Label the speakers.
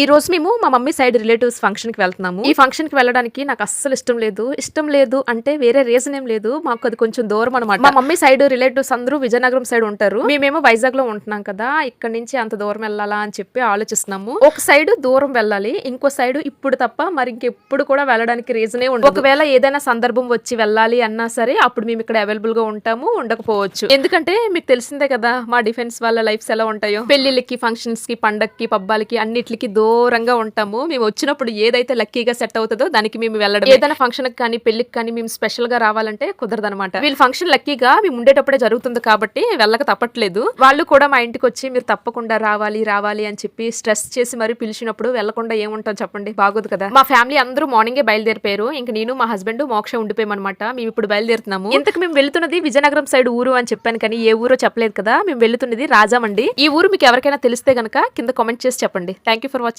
Speaker 1: ఈ రోజు మేము మా మమ్మీ సైడ్ రిలేటివ్స్ ఫంక్షన్కి వెళ్తున్నాము. ఈ ఫంక్షన్కి వెళ్ళడానికి నాకు అస్సలు ఇష్టం లేదు. ఇష్టం లేదు అంటే వేరే రీజన్ ఏం లేదు. మాకు అది కొంచెం దూరం అనమాట మా మమ్మీ సైడ్ రిలేటివ్స్ అందరూ విజయనగరం సైడ్ ఉంటారు. మేమేమో వైజాగ్లో ఉంటున్నాం కదా ఇక్కడ నుంచి అంత దూరం వెళ్ళాలా అని చెప్పి ఆలోచిస్తున్నాము. ఒక సైడ్ దూరం వెళ్ళాలి ఇంకో సైడ్ ఇప్పుడు తప్ప మరి ఇంకెప్పుడు కూడా వెళ్ళడానికి రీజనే ఉండదు. ఒకవేళ ఏదైనా సందర్భం వచ్చి వెళ్ళాలి అన్నా సరే అప్పుడు మేము ఇక్కడ అవైలబుల్గా ఉంటాము ఉండకపోవచ్చు. ఎందుకంటే మీకు తెలిసిందే కదా మా డిఫెన్స్ వాళ్ళ లైఫ్స్ ఎలా ఉంటాయో. పెళ్ళిళ్ళకి ఫంక్షన్స్కి పండక్కి పబ్బాలకి అన్నిటికి దూరంగా ఉంటాము. మేము వచ్చినప్పుడు ఏదైతే లక్కీగా సెట్ అవుతుందో దానికి మేము వెళ్ళడం ఏదైనా ఫంక్షన్ కానీ పెళ్ళికి కానీ మేము స్పెషల్గా రావాలంటే కుదరదనమాట వీళ్ళ ఫంక్షన్ లక్కీగా మేము ఉండేటప్పుడే జరుగుతుంది కాబట్టి వెళ్ళక తప్పట్లేదు. వాళ్ళు కూడా మా ఇంటికి వచ్చి మీరు తప్పకుండా రావాలి రావాలి అని చెప్పి స్ట్రెస్ చేసి మరి పిలిచినప్పుడు వెళ్ళకుండా ఏముంటాం చెప్పండి? బాగోదు కదా. మా ఫ్యామిలీ అందరూ మార్నింగే బయలుదేరిపోయారు. ఇంకా నేను మా హస్బెండ్ మోక్ష ఉండిపోయామన్నమాట. మేము ఇప్పుడు బయలుదేరుతున్నాము. ఇంతకు మేము వెళ్తున్నది విజయనగరం సైడ్ ఊరు అని చెప్పాను కానీ ఏ ఊరో చెప్పలేదు కదా. మేము వెళ్తున్నది రాజామండి ఈ ఊరు మీకు ఎవరికైనా తెలిస్తే గనక కింద కామెంట్ చేసి చెప్పండి. Thank you for watching